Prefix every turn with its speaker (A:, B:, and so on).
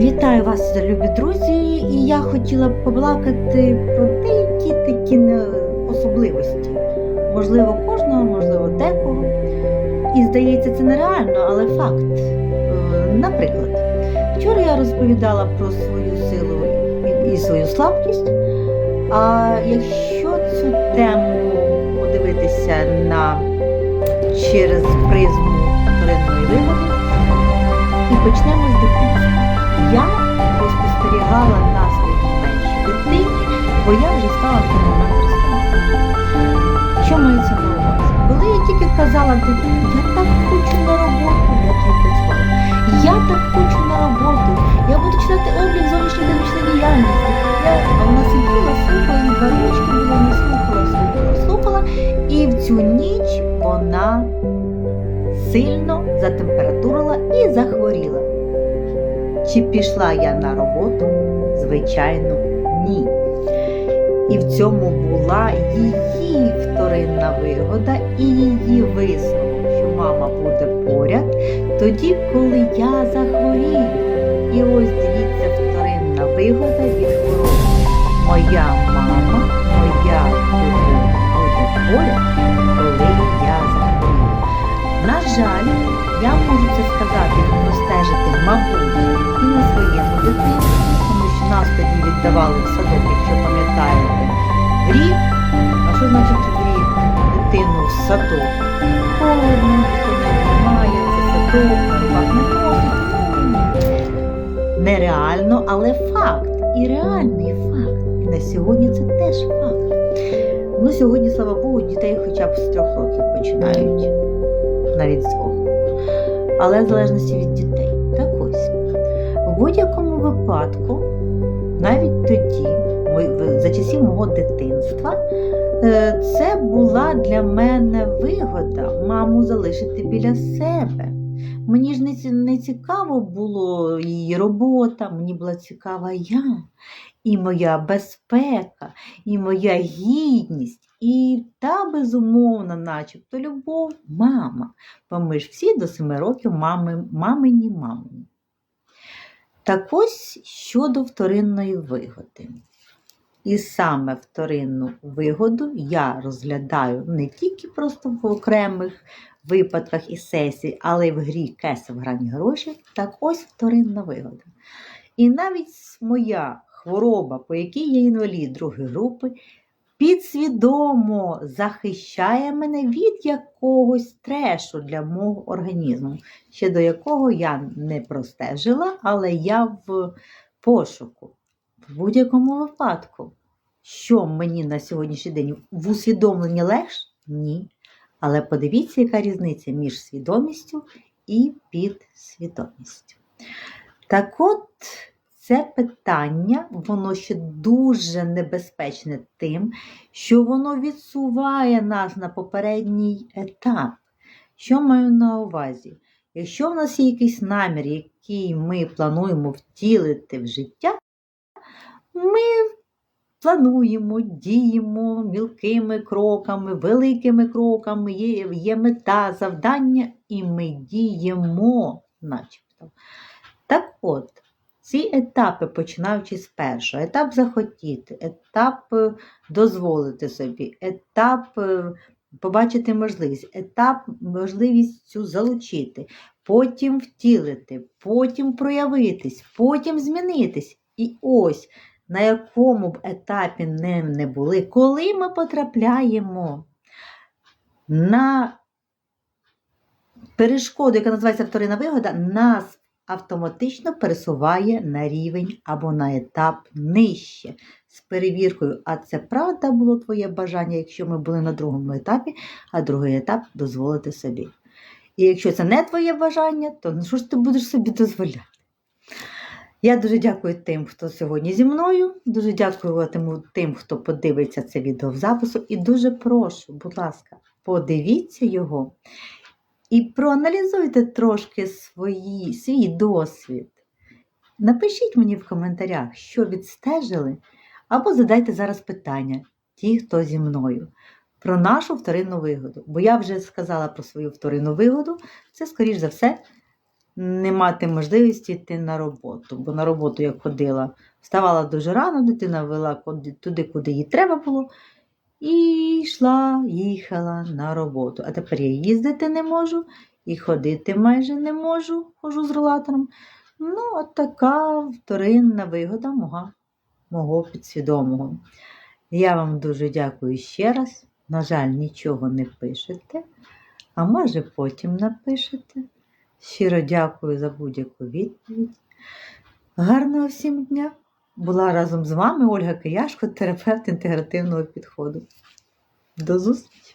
A: Вітаю вас, любі друзі! І я хотіла б побалакати про деякі такі особливості. Можливо, кожного, можливо, декого. І здається, це нереально, але факт. Е, Наприклад, вчора я розповідала про свою силу і- свою слабкість. А якщо цю тему подивитися на через призму вторинної вигоди, і почнемо з дитинства. Я спостерігала на своїй дитині, бо я вже стала в. Що мається на увазі? Коли я тільки казала дитині, я так хочу на роботу, я працювала. Я так хочу на роботу, я буду читати облік зовнішньої економічної діяльності. Я, вона сиділа, слухала, їй два рочки було, вона слухала, слухала, слухала. І в цю ніч вона сильно затемпературила і захворіла. Чи пішла я на роботу? Звичайно, ні. І в цьому була її вторинна вигода і її висновок, що мама буде поряд, тоді, коли я захворію. І ось дивіться, вторинна вигода від хвороби. Моя мама, моя буде поряд, нас тоді віддавали в садок, якщо пам'ятаєте, в рік. А що значить в рік дитину в садок? Холодно, ніхто не приймає, це садок, на не носить. Нереально, але факт. І реальний факт. І на сьогодні це теж факт. Ну, сьогодні, слава Богу, дітей хоча б з трьох років починають навіть з двох. Але в залежності від дітей. Так ось. В будь-якому випадку, навіть тоді, за часів мого дитинства, е, це була для мене вигода маму залишити біля себе. Мені ж не, цікаво було її робота, мені була цікава я, і моя безпека, і моя гідність, і та безумовна, начебто, любов, мама. Бо ми ж всі до семи років мами, мамині мамині. Так ось щодо вторинної вигоди. І саме вторинну вигоду я розглядаю не тільки просто в окремих випадках і сесій, але й в грі кеса в грані гроші. Так ось вторинна вигода. І навіть моя хвороба, по якій я інвалід другої групи, підсвідомо захищає мене від якогось трешу для мого організму, ще до якого я не простежила, але я в пошуку. В будь-якому випадку, що мені на сьогоднішній день в усвідомленні легше? Ні. Але подивіться, яка різниця між свідомістю і підсвідомістю. Так от, це питання, воно ще дуже небезпечне тим, що воно відсуває нас на попередній етап. Що маю на увазі? Якщо в нас є якийсь намір, який ми плануємо втілити в життя, ми плануємо, діємо мілкими кроками, великими кроками, є, є мета, завдання, і ми діємо, начебто. Так от, ці етапи, починаючи з першого, етап захотіти, етап е, дозволити собі, етап е, побачити можливість, етап можливість цю залучити, потім втілити, потім проявитись, потім змінитись. І ось на якому б етапі не, не були, коли ми потрапляємо на перешкоду, яка називається вторинна вигода, нас автоматично пересуває на рівень або на етап нижче з перевіркою. А це правда було твоє бажання, якщо ми були на другому етапі, а другий етап дозволити собі. І якщо це не твоє бажання, то ну, що ж ти будеш собі дозволяти? Я дуже дякую тим, хто сьогодні зі мною. Дуже дякую тим, хто подивиться це відео в запису. І дуже прошу, будь ласка, подивіться його і проаналізуйте трошки свої, свій досвід. Напишіть мені в коментарях, що відстежили, або задайте зараз питання, ті, хто зі мною, про нашу вторинну вигоду. Бо я вже сказала про свою вторинну вигоду, це, скоріш за все, не мати можливості йти на роботу. Бо на роботу я ходила, вставала дуже рано, дитина вела туди, куди їй треба було. І йшла, їхала на роботу. А тепер я їздити не можу і ходити майже не можу, хожу з рулатором. Ну, от така вторинна вигода мого, мого підсвідомого. Я вам дуже дякую ще раз. На жаль, нічого не пишете, а може потім напишете. Щиро дякую за будь-яку відповідь. Гарного всім дня! Була разом з вами Ольга Кияшко, терапевт інтегративного підходу. До зустрічі!